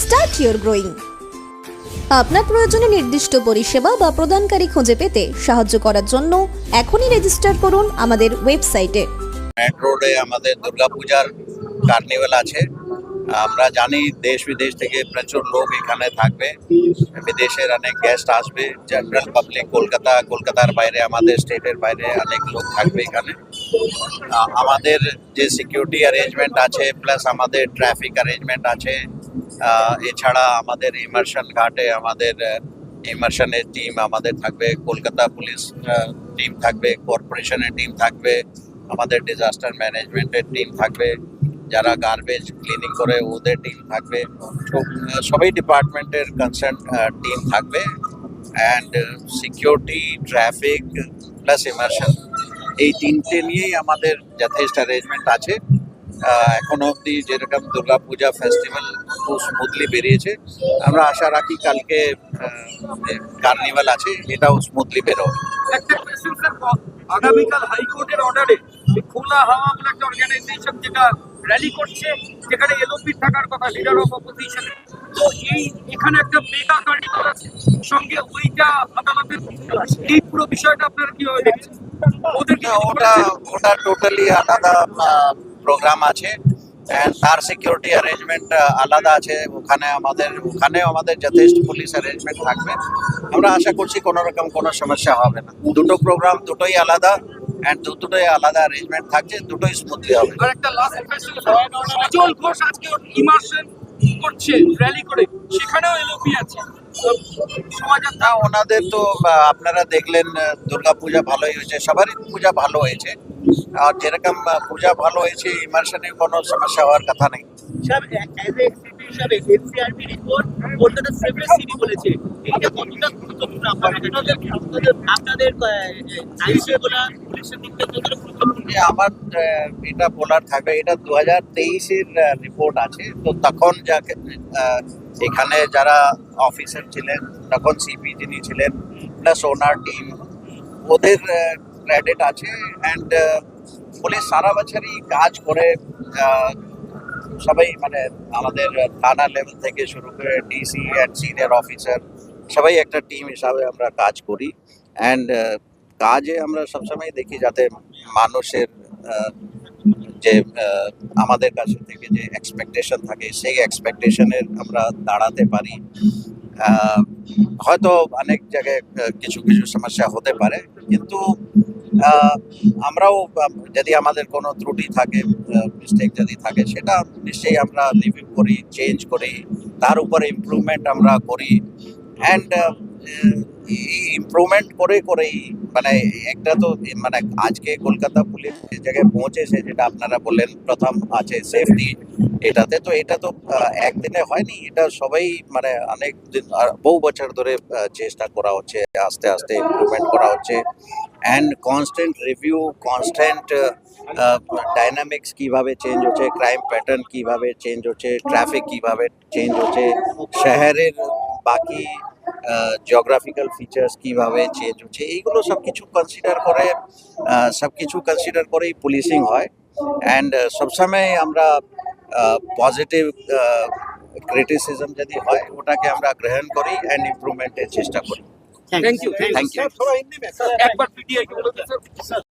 start your growing আপনার প্রয়োজনে নির্দিষ্ট পরিষেবা বা প্রদানকারী খুঁজে পেতে সাহায্য করার জন্য এখনই রেজিস্টার করুন আমাদের ওয়েবসাইটে ম্যাট রোডে আমাদের দুর্গাপূজার কার্নিভাল আছে। আমরা জানি দেশ বিদেশ থেকে প্রচুর লোক এখানে থাকবে। বিদেশের অনেক গেস্ট আসবে। জেনারেল পাবলিক কলকাতা, কলকাতার বাইরে, আমাদের স্টেটের বাইরে অনেক লোক থাকবে এখানে। আমাদের যে সিকিউরিটি অ্যারেঞ্জমেন্ট আছে প্লাস আমাদের ট্রাফিক অ্যারেঞ্জমেন্ট আছে এছাড়া আমাদের ইমার্শন ঘাটে আমাদের ইমার্শনের টিম আমাদের থাকবে কলকাতা পুলিশ টিম থাকবে কর্পোরেশনের টিম থাকবে আমাদের ডিজাস্টার ম্যানেজমেন্টের টিম থাকবে যারা গার্বেজ ক্লিনিং করে ওদের টিম থাকবে আহ, ডিপার্টমেন্টের কনসার্ন টিম থাকবে and security traffic plus immersion এই তিনটে নিয়েই আমাদের যথেষ্ট অ্যারেঞ্জমেন্ট আছে। এখনও অবধি যেরকম দুর্গাপূজা ফেস্টিভ্যাল খুব স্মুথলি বেরিয়েছে। আমরা আশা রাখি কালকে কার্নিভাল আছে এটাও স্মুথলি বেরোবে। আগামীকাল হাইকোর্টের অর্ডারে খোলা হাওয়া বলে একটা অর্গানাইজেশন যেটা র্যালি করছে যেখানে এলওপি থাকার কথা লিডার অফ অপোজিশন তো এই এখানে একটা মেগা কার্নিভাল আছে সঙ্গে ওইটা আদালতের এই পুরো বিষয়টা আপনারা কীভাবে দেখছেন ওদেরকে ওটা ওটা টোটালি আলাদা প্রোগ্রাম আছে তার সিকিউরিটি অ্যারেঞ্জমেন্ট আলাদা আছে। ওখানে আমাদের, ওখানেও আমাদের যথেষ্ট পুলিশ অ্যারেঞ্জমেন্ট থাকবে। আমরা আশা করছি কোনো রকম কোনো সমস্যা হবে না। দুটো প্রোগ্রাম দুটোই আলাদা অ্যান্ড দুটোই আলাদা অ্যারেঞ্জমেন্ট থাকছে, দুটোই স্মুথলি হবে। ঘোষ আজকে করছে র্যালি করে। সেখানেও এলওপি আছে। না ওনাদের তো আপনারা দেখলেন দুর্গা পূজা ভালোই হয়েছে, সবারই পূজা ভালো হয়েছে। আর যেরকম পূজা ভালো হয়েছে ইমার্শনে কোনো সমস্যা হওয়ার কথা নেই। আপনাদের আমার এটা বলার থাকবে, এটা দু হাজার তেইশের রিপোর্ট আছে। তো তখন যাকে এখানে যারা অফিসার ছিলেন, তখন সিপি যিনি ছিলেন প্লাস ওনার টিম ওদের ক্রেডিট আছে। অ্যান্ড পুলিশ সারা বছরই কাজ করে সবাই মানে আমাদের থানা লেভেল থেকে শুরু করে ডিসি অ্যান্ড সিনিয়র অফিসার সবাই একটা টিম হিসাবে আমরা কাজ করি। অ্যান্ড কাজে আমরা সবসময় দেখি যাতে মানুষের যে আমাদের কাছে থেকে যে এক্সপেকটেশন থাকে, সেই এক্সপেকটেশনের আমরা দাঁড়াতে পারি। হয়তো অনেক জায়গায় কিছু কিছু সমস্যা হতে পারে, কিন্তু আমরাও যদি আমাদের কোনো ত্রুটি থাকে মিস্টেক যদি থাকে, সেটা নিশ্চয়ই আমরা রিভিউ করি চেঞ্জ করি, তার উপরে ইমপ্রুভমেন্ট আমরা করি। অ্যান্ড ইমপ্রুভমেন্ট করে করেই মানে একটা তো মানে আজকে কলকাতা পুলিশ যে জায়গায় পৌঁছেছে, যেটা আপনারা বললেন প্রথম আছে সেফটি এটাতে তো, এটা তো একদিনে হয়নি, এটা সবাই মানে অনেক দিন বহু বছর ধরে চেষ্টা করা হচ্ছে, আস্তে আস্তে ইমপ্রুভমেন্ট করা হচ্ছে and constant review constant dynamics কীভাবে চেঞ্জ হচ্ছে ক্রাইম প্যাটার্ন কীভাবে চেঞ্জ হচ্ছে ট্রাফিক কীভাবে চেঞ্জ হচ্ছে, শহরের বাকি জিওগ্রাফিক্যাল ফিচার্স কীভাবে চেঞ্জ হচ্ছে এইগুলো সব কিছু কনসিডার করে সব কিছু কনসিডার করেই পুলিশিং হয়। অ্যান্ড সবসময় আমরা পজিটিভ ক্রিটিসিজম যদি হয় ওটাকে আমরা গ্রহণ করি অ্যান্ড ইম্প্রুভমেন্টের চেষ্টা করি। থ্যাংক ইউ থ্যাংক ইউ একবার পিটিআই কে বলতে স্যার